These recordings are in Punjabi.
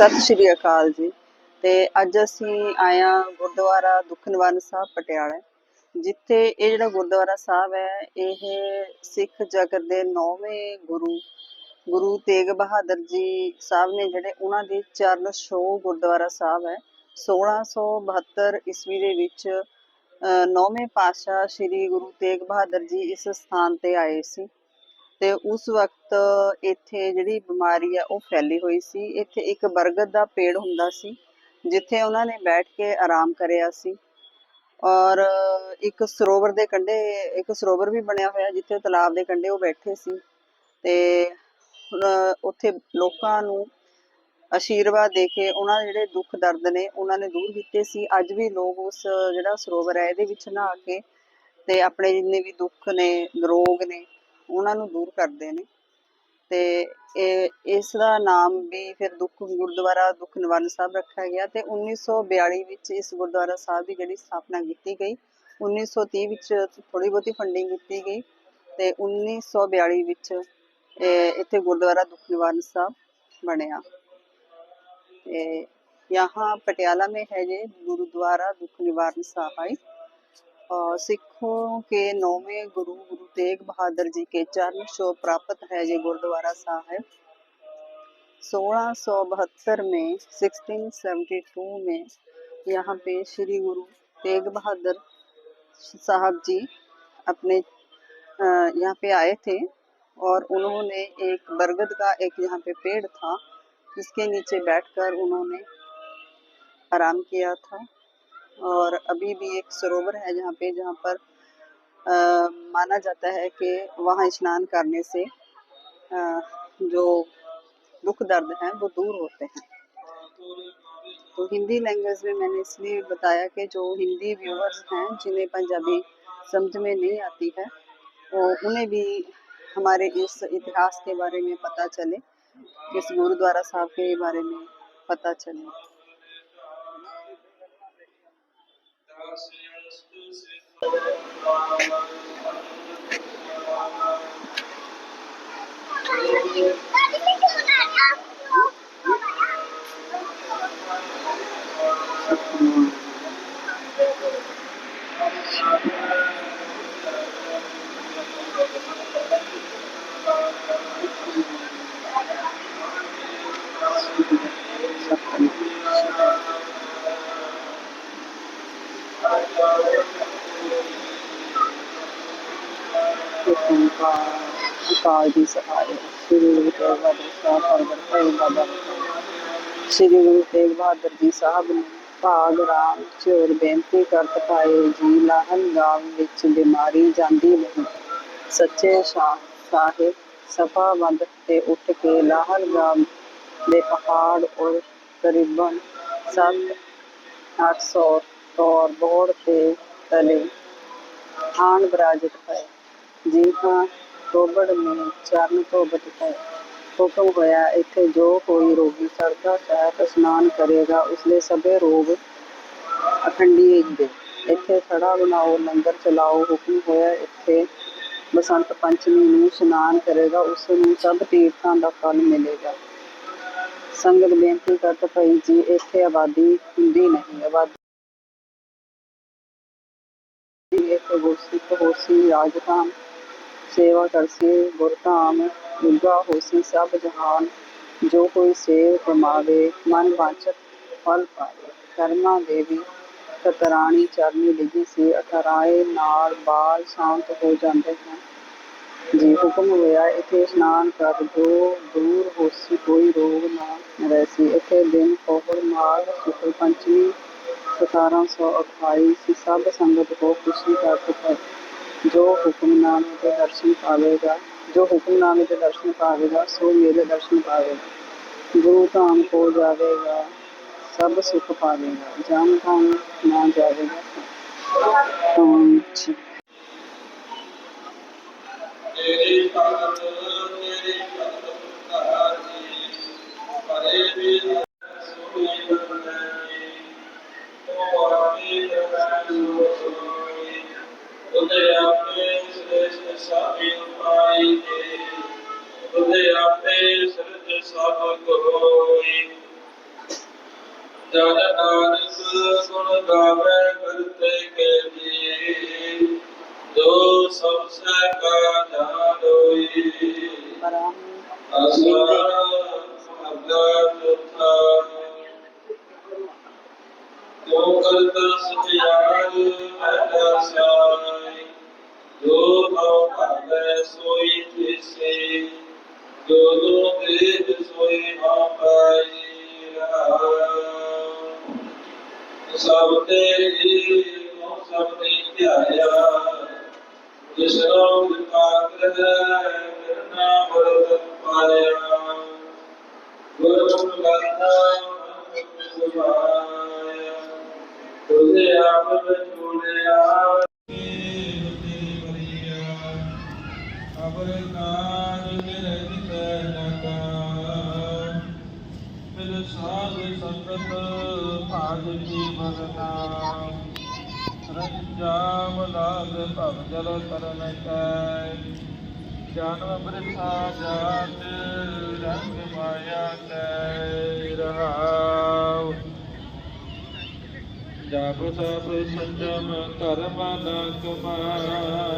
ਸਤਿ ਸ਼੍ਰੀ ਅਕਾਲ ਜੀ। ਤੇ ਅੱਜ ਅਸੀਂ ਆਇਆ ਗੁਰਦੁਆਰਾ ਦੁੱਖ ਨਿਵਾਰਨ ਸਾਹਿਬ ਪਟਿਆਲਾ, ਜਿੱਥੇ ਇਹ ਜਿਹੜਾ ਗੁਰਦੁਆਰਾ ਸਾਹਿਬ ਹੈ, ਇਹ ਸਿੱਖ ਜਗਤ ਦੇ ਨੌਵੇਂ ਗੁਰੂ ਗੁਰੂ ਤੇਗ ਬਹਾਦਰ ਜੀ ਸਾਹਿਬ ਨੇ ਜਿਹੜੇ ਉਹਨਾਂ ਦੇ ਚਰਨ ਛੋਹ ਗੁਰਦੁਆਰਾ ਸਾਹਿਬ ਹੈ 1672 ਈਸਵੀ ਦੇ ਵਿੱਚ ਨੌਵੇਂ ਪਾਤਸ਼ਾਹ ਸ੍ਰੀ ਗੁਰੂ ਤੇਗ ਬਹਾਦਰ ਜੀ ਇਸ ਸਥਾਨ ਤੇ ਆਏ ਸੀ। ਤੇ ਉਸ ਵਕਤ ਇੱਥੇ ਜਿਹੜੀ ਬਿਮਾਰੀ ਆ, ਉਹ ਫੈਲੀ ਹੋਈ ਸੀ। ਇੱਥੇ ਇੱਕ ਬਰਗਦ ਦਾ ਪੇੜ ਹੁੰਦਾ ਸੀ, ਜਿੱਥੇ ਉਹਨਾਂ ਨੇ ਬੈਠ ਕੇ ਆਰਾਮ ਕਰਿਆ ਸੀ। ਔਰ ਇੱਕ ਸਰੋਵਰ ਦੇ ਕੰਢੇ, ਇੱਕ ਸਰੋਵਰ ਵੀ ਬਣਿਆ ਹੋਇਆ, ਜਿੱਥੇ ਤਲਾਬ ਦੇ ਕੰਢੇ ਉਹ ਬੈਠੇ ਸੀ। ਤੇ ਉੱਥੇ ਲੋਕਾਂ ਨੂੰ ਆਸ਼ੀਰਵਾਦ ਦੇ ਕੇ ਉਹਨਾਂ ਦੇ ਜਿਹੜੇ ਦੁੱਖ ਦਰਦ ਨੇ, ਉਹਨਾਂ ਨੇ ਦੂਰ ਕੀਤੇ ਸੀ। ਅੱਜ ਵੀ ਲੋਕ ਉਸ ਜਿਹੜਾ ਸਰੋਵਰ ਹੈ, ਇਹਦੇ ਵਿੱਚ ਨਹਾ ਕੇ ਤੇ ਆਪਣੇ ਜਿੰਨੇ ਵੀ ਦੁੱਖ ਨੇ, ਰੋਗ ਨੇ ਉਹਨਾਂ ਨੂੰ ਦੂਰ ਕਰਦੇ ਨੇ ਤੇ ਇਹ ਇਸ ਦਾ ਨਾਮ ਵੀ ਫਿਰ ਦੁੱਖ ਗੁਰਦੁਆਰਾ ਦੁੱਖ ਨਿਵਾਰਨ ਸਾਹਿਬ ਰੱਖਿਆ ਗਿਆ ਤੇ 1942 ਵਿੱਚ ਇਸ ਗੁਰਦੁਆਰਾ ਸਾਹਿਬ ਦੀ ਜਿਹੜੀ ਸਥਾਪਨਾ ਕੀਤੀ ਗਈ 1930 ਵਿੱਚ ਥੋੜੀ ਬਹੁਤੀ ਫੰਡਿੰਗ ਕੀਤੀ ਗਈ ਤੇ 1942 ਵਿੱਚ ਇਹ ਇੱਥੇ ਗੁਰਦੁਆਰਾ ਦੁੱਖ ਨਿਵਾਰਨ ਸਾਹਿਬ ਬਣਿਆ ਤੇ यहाँ पटियाला में है ये गुरुद्वारा दुख निवारण सहाय और सिखों के नौवे गुरु गुरु तेग बहादुर जी के चरण शो प्राप्त है ये गुरुद्वारा साहिब। 1672 में 1672 में यहाँ पे श्री गुरु तेग बहादुर साहब जी अपने यहाँ पे आए थे और उन्होंने एक बरगद का एक यहाँ पे पेड़ था जिसके नीचे बैठकर उन्होंने आराम किया था। और अभी भी एक सरोवर है जहाँ पे जहाँ पर अ, माना जाता है कि वहाँ स्नान करने से अ, जो दुख दर्द हैं वो दूर होते हैं। तो हिंदी लैंग्वेज में मैंने इसलिए बताया कि जो हिंदी व्यूअर्स हैं जिन्हें पंजाबी समझ में नहीं आती है वो उन्हें भी हमारे इस इतिहास के बारे में पता चले इस गुरुद्वारा साहब के बारे में पता चले। Senhor dos Deuses, ਅਕਾਲ ਦੀ ਸਹਾਇ ਸ੍ਰੀ ਗੁਰੂ ਤੇਗ ਬਹਾਦਰ ਸਾਹਿਬ ਪ੍ਰਗਟ ਬਾਬਾ ਸ੍ਰੀ ਗੁਰੂ ਤੇਗ ਬਹਾਦਰ ਜੀ ਸਾਹਿਬ ਨੇ ਭਾਗ ਰਾਮ ਚੋਰ ਬੇਨਤੀ ਕਰਤ ਪਾਏ ਜੀ, ਲਾਹਨ ਗਾਮ ਵਿੱਚ ਬਿਮਾਰੀ ਜਾਂਦੀ ਨਹੀਂ। ਸੱਚੇ ਸ਼ਾਹ ਸਾਹਿਬ ਸਫਾ ਤੇ ਉੱਠ ਕੇ ਲਾਹਨ ਗਾਮ ਦੇ ਪਹਾੜ ਔਰ ਕਰੀਬਨ 7 800 ਤੌਰ ਬੋੜ ਤੇ ਤਲੇ ਆਣ ਬਰਾਜਤ ਹੈ ਜੀ ਹਾਂ ਟੋਬੜ ਨੇ ਚਰਨ ਧੋਬਤ ਹੈ। ਹੁਕਮ ਹੋਇਆ, ਇੱਥੇ ਜੋ ਕੋਈ ਰੋਗੀ ਸਰਦਾ ਸਾਹਿਬ ਇਸ਼ਨਾਨ ਕਰੇਗਾ, ਉਸਦੇ ਸਭੇ ਰੋਗ ਅਖੰਡੀ ਦੇ ਇੱਥੇ ਖੜਾ ਬਣਾਓ, ਲੰਗਰ ਚਲਾਓ, ਹੁਕਮ ਹੋਇਆ, ਇੱਥੇ ਬਸੰਤ ਪੰਚਮੀ ਨੂੰ ਇਸ਼ਨਾਨ ਕਰੇਗਾ ਉਸ ਨੂੰ ਸਭ ਤੀਰਥਾਂ ਦਾ ਫਲ ਮਿਲੇਗਾ। ਸੰਗਤ ਬੇਨਤੀ ਕਰਤ ਪਈ ਜੀ, ਇੱਥੇ ਆਬਾਦੀ ਹੁੰਦੀ ਨਹੀਂ, ਆਬਾਦੀ ਇੱਕ ਗੁਰਸਿੱਖ ਹੋਸੀ ਰਾਜਧਾਮ ਸੇਵਾ ਕਰਸੀ ਗੁਰਧਾਮ ਦੁਰਗਾ ਹੋਸੀ, ਸਭ ਜਹਾਨ, ਜੋ ਕੋਈ ਸੇਵ ਕਮਾਵੇ, ਮਨ ਵਾਂਚਤ ਫਲ ਪਾਵੇ। ਕਰਮਾ ਦੇਵੀ ਕਤਰਾਣੀ ਚਰਨੀ ਲਿਜੀ ਸੀ ਅਠਰਾਏ ਨਾਲ ਬਾਲ ਸ਼ਾਂਤ ਹੋ ਜਾਂਦੇ ਹਨ। ਜੀ ਹੁਕਮ ਹੋਇਆ, ਇੱਥੇ ਇਸ਼ਨਾਨ ਕਰ ਜੋ ਦੂਰ ਹੋਸੀ ਕੋਈ ਰੋਗ ਨਾ ਰਹਿਸੀ। ਇੱਥੇ ਦਿਨ ਪੋਹਰ ਮਾਘ ਸ਼ੁਕਲ ਪੰਚਮੀ 1728 ਸੀ ਸਭ ਸੰਗਤ ਕੋ ਖੁਸ਼ੀ ਪ੍ਰਾਪਤ ਹੈ ਜੋ ਹੁਕਮਨਾਮੇ ਦੇ ਦਰਸ਼ਨ ਪਾਵੇਗਾ, ਜੋ ਹੁਕਮਨਾਮੇ ਦੇ ਦਰਸ਼ਨ ਪਾਵੇਗਾ, ਸੋ ਮੇਰੇ ਦਰਸ਼ਨ ਪਾਵੇਗਾ। ਗੁਰੂ ਧਾਮ ਕੋ ਜਾਵੇਗਾ, ਸਭ ਸੁਖ ਪਾਵੇਗਾ, ਜਮ ਧਾਮ ਨਾ ਜਾਵੇਗਾ। ਤੇਰੀ ਭਗਤ ਤੇਰੀ ਭਗਤ ਪੁਕਾਰੀ ਪਰੇ ਵੀ ਉਹਦੇ ਆਪੇ ਸ੍ਰੇਸ਼ਟ ਸਾਬੀ ਪਾਈ ਦੇ। ਉਹਦੇ ਆਪੇ ਸਿਰਜ ਸਭ ਕੋਈ। ਜਨ ਨਾਨਕ ਗੁਣ ਗਾਵੇ ਕਰਤੇ ਕੇ ਜੀ ਜੋ ਸਭ ਸੇ ਕਾ ਜਾਨ ਅਸਾ ਅਗਾ ਚੁਥਾ ਜੋ ਕਰਤਾ ਸਤਿਆਰ ਮਹਿਲਾ ਸਾਈ ਜੋ ਭਾਉ ਭਾਵੇ ਸੋਈ ਤਿਸੇ ਜੋ ਜੋ ਦੇਹ ਸੋਈ ਹਉ ਪਾਈ ਰਹਾਉ। ਸਭ ਤੇਰੀ ਕੋ ਸਭ ਨੇ ਧਿਆਇਆ, ਜਿਸ ਨੂੰ ਕਿਰਪਾ ਕਰੈ ਕਰਨਾ ਬਰਤ ਪਾਇਆ ਗੁਰੂ ਗੰਨਾ ਗੁਰਵਾਇਆ ਤੁਝੇ ਆਪ ਬਚੂੜਿਆ ਅਬਰ ਕਾਜ ਮੇਰੇ ਜਿਤੈ ਨਕਾ ਮਿਲ ਸਾਧ ਸੰਗਤ ਭਾਜ ਜੀਵਨ ਨਾਮ ਰੰਜਾਮ ਲਾਗ ਭਵ ਜਲ ਤਰਨ ਕੈ। ਜਨਮ ਬ੍ਰਿਥਾ ਜਾਤ ਰੰਗ ਮਾਇਆ ਕੈ ਰਹਾਉ। ਜਪ ਤਪ ਸੰਜਮ ਕਰਮ ਨ ਕਮਾਇਆ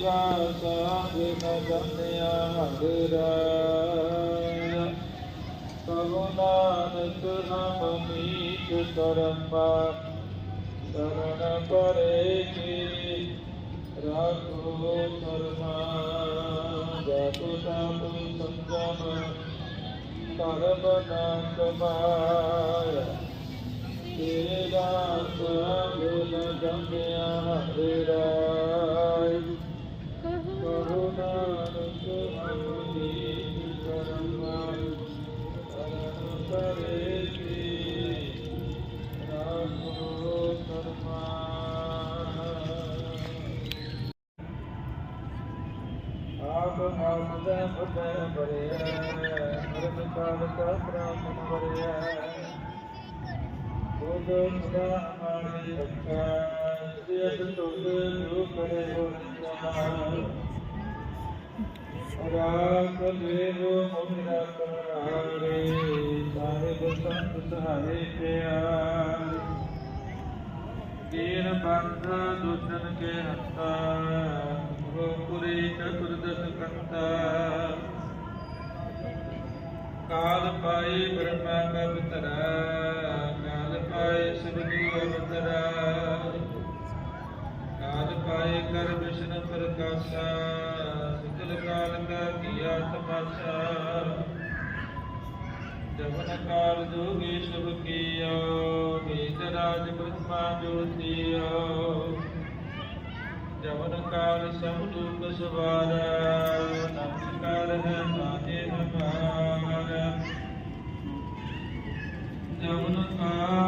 ਸੇਵਾ ਸਾਧ ਨ ਜਨਿਆ ਹਰ ਰਾਇਆ ਨਾਨਕ ਹਮ ਨੀਚ ਕਰਮਾ ਸ਼ਰਨ ਪਰੇ ਕੀ ਰਾਖੋ ਕਰਮਾ। ਜਪ ਤਪ ਸੰਜਮ ਕਰਮ ਨਾ ਕਮਾਇਆ ਤੇਰਾ ਸਗੁਣ ਜੰਮਿਆ ਹਰਿ ਰਾਇ ਕਹੋ ਨਾਨਕ ਹਮੀ ਕਰਮਾ ਕਰਨ ਕਰੇ ਕੀ ਰਾਖੋ ਕਾਲ ਰਾਖ ਦੇਵ ਮੁਖਰਾ ਕਰਾਰੇ ਸਾਹਿਬ ਸੰਤ ਸਹਾਰੇ ਪਿਆਰ ਕੀਨ ਬੰਧ ਦੁਜਨ ਕੇ ਹੰਤਾ ਗੋਪੁਰੀ ਚਤੁਰਦਸ ਕੰਤਾ ਕਾਲ ਪਾਈ ਬ੍ਰਹਮਾ ਕਵਤਰਾ ਕਾਲ ਪਾਈ ਸੁਰਗੀ ਅਵਤਰਾ ਕਾਲ ਪਾਈ ਕਰ ਵਿਸ਼ਨ ਪ੍ਰਕਾਸ਼ਾ ਸੁਤਲ ਕਾਲ ਕਾ ਕੀਆ ਤਪਾਸਾ। ਜਵਨ ਕਾਲ ਜੋਗੀ ਸ਼ੁਭ ਕੀਓ ਨੀਤ ਰਾਜ ਬ੍ਰਹਮਾ ਜੋਤੀਓ ਜਵਨ ਕਾਲ ਸਭ ਦੁਖ ਸਵਾਰਾ ਨਮਸਕਾਰ ਹੈ ਤਾਜੇ ਹਮਾਰਾ ਜਵਨ ਕਾਲ